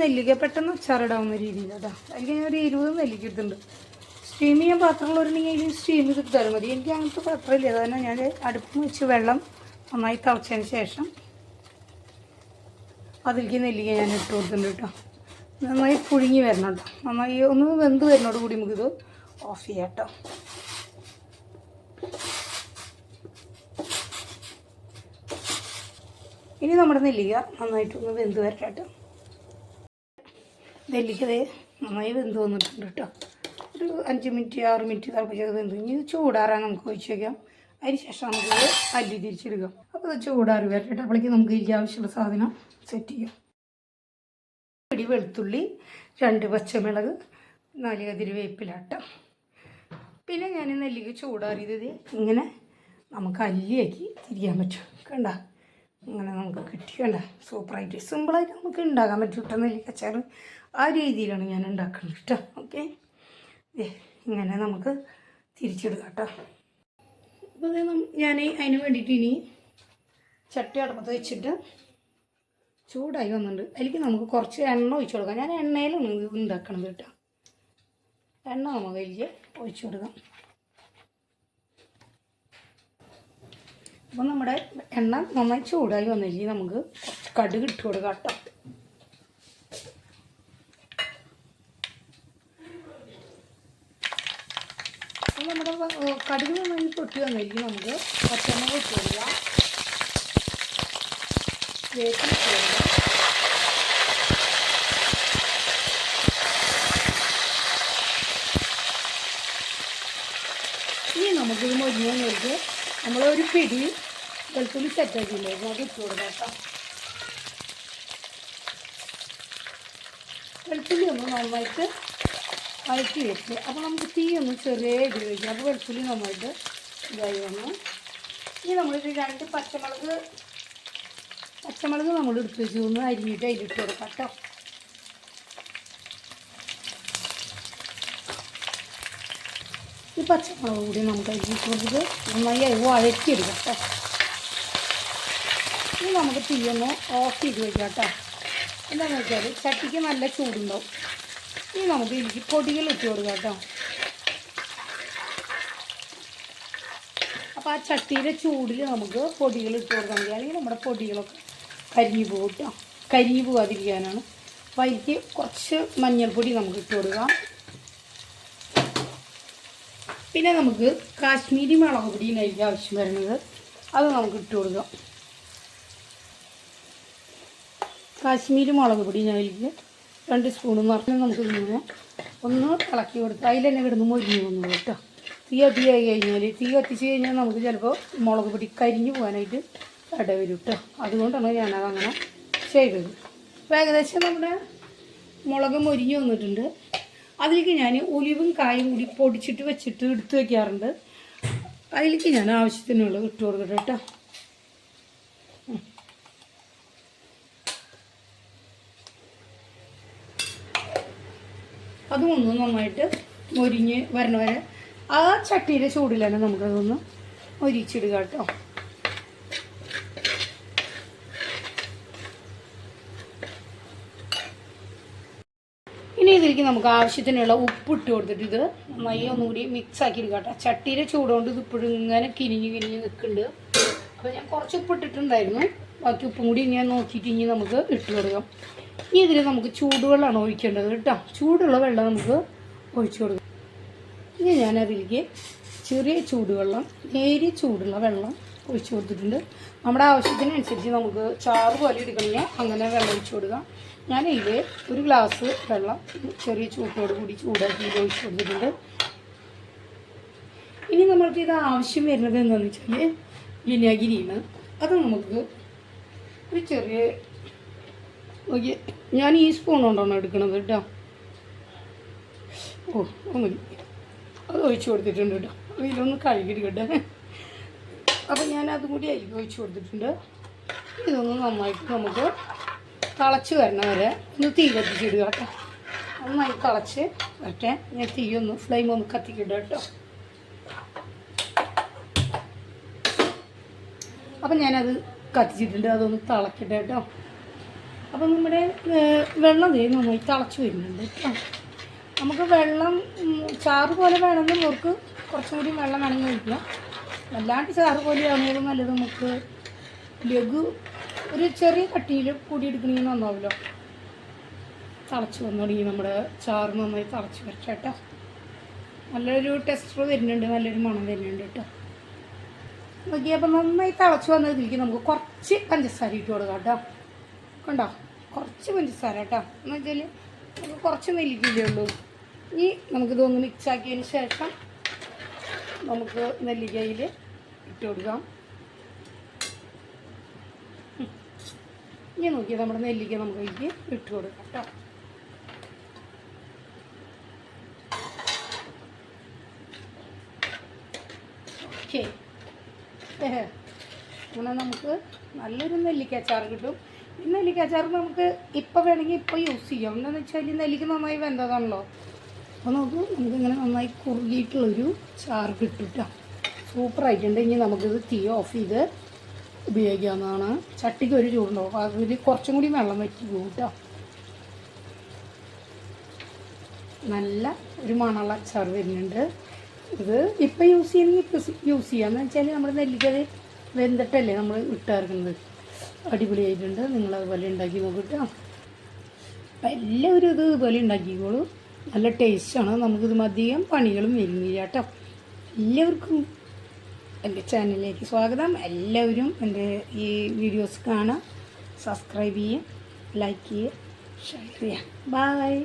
നെല്ലിക്ക പെട്ടെന്ന് അച്ചാറിടാവുന്ന രീതിയിൽ അതാ എനിക്ക് ഞാൻ ഒരു ഇരുപത് നെല്ലിക്ക എടുത്തിട്ടുണ്ട്. സ്റ്റീം ചെയ്യാൻ പാത്രങ്ങളുണ്ടെങ്കിൽ അതിൽ സ്റ്റീം ചെയ്തിട്ടാലും മതി. എനിക്ക് അങ്ങനത്തെ പാത്രമില്ല കാരണം ഞാൻ അടുപ്പ് വെച്ച് വെള്ളം നന്നായി തിളച്ചതിന് ശേഷം അതിലേക്ക് നെല്ലിക്ക ഞാൻ ഇട്ട് കൊടുത്തിട്ടുണ്ട് കേട്ടോ. നന്നായി പുഴുങ്ങി വരണം കേട്ടോ. നന്നായി ഒന്ന് വെന്ത് വരുന്നോട് കൂടി നമുക്കിത് ഓഫ് ചെയ്യാം കേട്ടോ. ഇനി നമ്മുടെ നെല്ലിക്ക നന്നായിട്ടൊന്ന് വെന്ത് വരട്ടെ കേട്ടോ. നെല്ലിക്ക ദേ നന്നായി വെന്ത് വന്നിട്ടുണ്ട് കേട്ടോ. ഒരു അഞ്ച് മിനിറ്റ് ആറ് മിനിറ്റ് തിളപ്പിച്ചത് വെന്ത് ഇനി ചൂടാറാൻ നമുക്ക് ഒഴിച്ച് വയ്ക്കാം അതിന് ശേഷം നമുക്ക് അല്ലി തിരിച്ചെടുക്കാം. അപ്പോൾ ഇത് ചൂടാറി വരട്ടെ അപ്പോഴേക്ക് നമുക്ക് ഇതിലേക്ക് ആവശ്യമുള്ള സാധനം സെറ്റ് ചെയ്യാം. പിടി വെളുത്തുള്ളി രണ്ട് പച്ചമുളക് നാല് കതിരി വേപ്പിലാട്ട പിന്നെ ഞാൻ നെല്ലിക്ക് ചൂടാറിയത് ഇങ്ങനെ നമുക്ക് അല്ലിയാക്കി തിരിയാൻ പറ്റും. കണ്ട? ഇങ്ങനെ നമുക്ക് കിട്ടി കണ്ട സൂപ്പറായിട്ട്. സിമ്പിളായിട്ട് നമുക്ക് ഉണ്ടാക്കാൻ പറ്റും കേട്ടോ അച്ചാർ ആ രീതിയിലാണ് ഞാൻ ഉണ്ടാക്കുന്നത് കേട്ടോ ഓക്കെ? ഇങ്ങനെ നമുക്ക് തിരിച്ചിടുക കേട്ടോ അപ്പോൾ ഞാൻ അതിന് വേണ്ടിയിട്ട് ഇനി ചട്ടി അടപ്പത്ത് വെച്ചിട്ട് ചൂടായി വന്നിട്ടുണ്ട് അതിലേക്ക് നമുക്ക് കുറച്ച് എണ്ണ ഒഴിച്ചു കൊടുക്കാം. ഞാൻ എണ്ണയിലാണ് ഉണ്ടാക്കണത് കേട്ടോ എണ്ണ നമുക്ക് അതിലേക്ക് ഒഴിച്ചു കൊടുക്കാം. അപ്പോൾ നമ്മുടെ എണ്ണ നന്നായി ചൂടായി വന്നില്ലേ നമുക്ക് കടുക് ഇട്ട് കൊടുക്കാം കേട്ടോ. അപ്പോൾ നമ്മുടെ കടുക് നന്നായി പൊട്ടി വന്നില്ലേ നമുക്ക് പച്ചമുളക് ഇട്ട് കൊടുക്കാം. ഇട്ട് കൊടുക്കാം. ഇനി നമുക്കിത് നമ്മളൊരു പിടി വെളുത്തുള്ളി സെറ്റാക്കിയില്ലേ അത് ഇട്ട് കൊടുക്കാം വെളുത്തുള്ളി ഒന്ന് നന്നായിട്ട് വഴറ്റി വെച്ച് അപ്പോൾ നമുക്ക് തീ ഒന്ന് ചെറിയ ഇടി വയ്ക്കാം അപ്പോൾ വെളുത്തുള്ളി നന്നായിട്ട് ഇതായി വന്നു. ഇനി നമ്മളിത് രണ്ട് പച്ചമുളക് പച്ചമുളക് നമ്മൾ എടുത്ത് വെച്ച് ഒന്ന് അരിഞ്ഞിട്ട് അതിലിട്ട് കൊടുക്കാം കേട്ടോ. ഈ പച്ചമുളക് കൂടി നമുക്ക് അരിഞ്ഞിട്ട് കൊടുത്തിട്ട് നന്നായി അത് വഴറ്റിയെടുക്കാം കേട്ടോ. ഇനി നമുക്ക് തീയൊന്ന് ഓഫ് ചെയ്ത് വയ്ക്കാം കേട്ടോ. എന്താണെന്ന് വെച്ചാൽ ചട്ടിക്ക് നല്ല ചൂടുണ്ടാവും. ഇനി നമുക്ക് ഇതിലേക്ക് പൊടികൾ ഇട്ട് കൊടുക്കാം കേട്ടോ. അപ്പോൾ ആ ചട്ടിയുടെ ചൂടിൽ നമുക്ക് പൊടികൾ ഇട്ട് കൊടുക്കാൻ മതി അല്ലെങ്കിൽ നമ്മുടെ പൊടികളൊക്കെ കരിഞ്ഞു പോകും കേട്ടോ. കരിഞ്ഞു പോകാതിരിക്കാനാണ്. അപ്പോൾ അതിലേക്ക് കുറച്ച് മഞ്ഞൾപ്പൊടി നമുക്ക് ഇട്ട് കൊടുക്കാം. പിന്നെ നമുക്ക് കാശ്മീരി മുളക് പൊടിയിലായിരിക്കും ആവശ്യം വരുന്നത് അത് നമുക്ക് ഇട്ട് കൊടുക്കാം. കാശ്മീരി മുളക് പൊടി ഞാനിലേക്ക് രണ്ട് സ്പൂൺ നിറഞ്ഞ് നമുക്ക് ഇങ്ങനെ ഒന്ന് ഇളക്കി കൊടുത്ത് അതിൽ തന്നെ കിടന്ന് മൊരിഞ്ഞ് വന്നു കേട്ടോ. തീ കത്തിയായി കഴിഞ്ഞാൽ തീ കത്തിച്ച് കഴിഞ്ഞാൽ നമുക്ക് ചിലപ്പോൾ മുളക് പൊടി കരിഞ്ഞു പോകാനായിട്ട് ഇട വരും കേട്ടോ. അതുകൊണ്ടാണ് ഞാനത് അങ്ങനെ ചെയ്തത്. അപ്പോൾ ഏകദേശം നമ്മുടെ മുളക് മൊരിഞ്ഞ് വന്നിട്ടുണ്ട്. അതിലേക്ക് ഞാൻ ഒലിവും കായും കൂടി പൊടിച്ചിട്ട് വെച്ചിട്ട് എടുത്ത് വെക്കാറുണ്ട്. അതിലേക്ക് ഞാൻ ആവശ്യത്തിനുള്ളത് ഇട്ട് കൊടുക്കട്ടെ കേട്ടോ. അതും ഒന്ന് നന്നായിട്ട് മൊരിഞ്ഞ് വരണ വരെ ആ ചട്ടിയുടെ ചൂടിൽ തന്നെ നമുക്കതൊന്ന് മൊരിച്ചിടുക കേട്ടോ ഇനി ഇതിലേക്ക് നമുക്ക് ആവശ്യത്തിനുള്ള ഉപ്പ് ഇട്ട് കൊടുത്തിട്ട് ഇത് നന്നായി ഒന്നുകൂടി മിക്സ് ആക്കി എടുക്കട്ടെ ചട്ടിയുടെ ചൂടുകൊണ്ട് ഇത് ഇപ്പോഴും ഇങ്ങനെ കിരിഞ്ഞ് കിരിഞ്ഞ് നിൽക്കുന്നുണ്ട്. അപ്പോൾ ഞാൻ കുറച്ച് ഉപ്പ് ഇട്ടിട്ടുണ്ടായിരുന്നു ബാക്കി ഉപ്പും കൂടി ഞാൻ നോക്കിയിട്ട് ഇനി നമുക്ക് ഇട്ട് കൊടുക്കാം. ഇനി ഇതിൽ നമുക്ക് ചൂടുവെള്ളമാണ് ഒഴിക്കേണ്ടത് കേട്ടോ. ചൂടുള്ള വെള്ളം നമുക്ക് ഒഴിച്ചു കൊടുക്കാം. ഇനി ഞാനതിലേക്ക് ചെറിയ ചൂടുവെള്ളം നേരിയ ചൂടുള്ള വെള്ളം ഒഴിച്ചു കൊടുത്തിട്ടുണ്ട്. നമ്മുടെ ആവശ്യത്തിനനുസരിച്ച് നമുക്ക് ചാറ് പോലെ എടുക്കണമെങ്കിൽ അങ്ങനെ വെള്ളം ഒഴിച്ചു കൊടുക്കാം. ഞാൻ ഇതിൽ ഒരു ഗ്ലാസ് വെള്ളം ചെറിയ ചൂട്ടോട് കൂടി ചൂടാക്കി ഒഴിച്ചു കൊടുത്തിട്ടുണ്ട്. ഇനി നമ്മൾക്ക് ഇത് ആവശ്യം വരുന്നത് എന്താണെന്ന് വെച്ചാൽ വിനാഗിരിയാണ്. അത് നമുക്ക് ഒരു ചെറിയ നോക്കി ഞാൻ ഈ സ്പൂൺ കൊണ്ടാണ് എടുക്കണത് കേട്ടോ. ഓ മതി അത് ഒഴിച്ചു കൊടുത്തിട്ടുണ്ട് കേട്ടോ. ഇതിലൊന്ന് കഴുകിയെടുക്കട്ടെ. അപ്പം ഞാൻ അതും കൂടി അരി ഒഴിച്ച് കൊടുത്തിട്ടുണ്ട്. ഇതൊന്ന് നന്നായിട്ട് നമുക്ക് തിളച്ച് വരണ വരെ. ഒന്ന് തീ കത്തിച്ചിടുക കേട്ടോ. നന്നായി തിളച്ച് വരട്ടെ. ഞാൻ തീ ഒന്ന് ഫ്ലെയിം ഒന്ന് കത്തിക്കിടുക കേട്ടോ. അപ്പം ഞാനത് കത്തിച്ചിട്ടുണ്ട്. അതൊന്ന് തിളക്കട്ടെ കേട്ടോ. അപ്പം നമ്മുടെ വെള്ളം ദേ നന്നായി തിളച്ച് വരുന്നുണ്ട് കേട്ടോ. നമുക്ക് വെള്ളം ചാറ് പോലെ വേണമെങ്കിൽ നമുക്ക് കുറച്ചും കൂടി വെള്ളം വേണമെങ്കിൽ ഒഴിക്കാം. വല്ലാണ്ട് ചാറ് പോലെ ആണെങ്കിലും നല്ലത് നമുക്ക് ലഘു ഒരു ചെറിയ കട്ടിയിൽ കൂടി എടുക്കണമെങ്കിൽ നന്നാവുമല്ലോ തിളച്ച് വന്നു തുടങ്ങി നമ്മുടെ ചാറ് നന്നായി തിളച്ച് വരട്ടെ കേട്ടോ. നല്ലൊരു ടെക്സ്ചർ വരുന്നുണ്ട് നല്ലൊരു മണം വരുന്നുണ്ട് കേട്ടോ. നോക്കി അപ്പം നന്നായി തിളച്ച് വന്നതിലേക്ക് നമുക്ക് കുറച്ച് പഞ്ചസാര ഇട്ട് കൊടുക്കാം കേട്ടോ. കണ്ടോ? കുറച്ച് പഞ്ചസാര കേട്ടോ. എന്ന് വെച്ചാൽ നമുക്ക് കുറച്ച് നെല്ലിക്കില്ലേ ഉള്ളൂ ഇനി നമുക്കിതൊന്ന് മിക്സ് ആക്കിയതിന് ശേഷം നമുക്ക് നെല്ലിക്കയിൽ ഇട്ട് കൊടുക്കാം. ഇനി നോക്കിയാൽ നമ്മുടെ നെല്ലിക്ക നമുക്ക് ഇതിലേക്ക് ഇട്ട് കൊടുക്കാം കേട്ടോ. ഓക്കെ. അങ്ങനെ നമുക്ക് നല്ലൊരു നെല്ലിക്കച്ചാർ കിട്ടും. ഈ നെല്ലിക്കച്ചാർ നമുക്ക് ഇപ്പോൾ വേണമെങ്കിൽ ഇപ്പോൾ യൂസ് ചെയ്യാം. എന്താണെന്ന് വെച്ചാൽ നെല്ലിക്ക നന്നായി വെന്തതാണല്ലോ. അപ്പോൾ നോക്കൂ നമുക്കിങ്ങനെ നന്നായി കുറുകിയിട്ടുള്ളൊരു ചാറ് കിട്ടും കേട്ടോ സൂപ്പറായിട്ടുണ്ട് ഇനി നമുക്കിത് തീ ഓഫ് ചെയ്ത് ഉപയോഗിക്കാവുന്നതാണ്. ചട്ടിക്ക് ഒരു ചൂടുണ്ടാവും അതിൽ കുറച്ചും കൂടി വെള്ളം വെച്ച് പോകും നല്ല ഒരു മണമുള്ള അച്ചാർ വരുന്നുണ്ട്. ഇത് ഇപ്പം യൂസ് ചെയ്യണമെങ്കിൽ ഇപ്പം യൂസ് ചെയ്യാം എന്ന് വെച്ചാൽ നമ്മൾ നെല്ലിക്കത് വെന്തിട്ടല്ലേ നമ്മൾ ഇട്ടിറക്കുന്നത് അടിപൊളിയായിട്ടുണ്ട്. നിങ്ങൾ അതുപോലെ ഉണ്ടാക്കി നോക്കിട്ടോ അപ്പം എല്ലാവരും ഇത് ഇതുപോലെ ഉണ്ടാക്കിക്കോളൂ. നല്ല ടേസ്റ്റാണ്. നമുക്കിത് അധികം പണികളും വരുന്നില്ല കേട്ടോ. എല്ലാവർക്കും എന്റെ ചാനലിലേക്ക് സ്വാഗതം. എല്ലാവരും എന്റെ ഈ വീഡിയോസ് കാണാം. സബ്സ്ക്രൈബ് ചെയ്യുക ലൈക്ക് ചെയ്യുക ഷെയർ ചെയ്യുക. ബായ്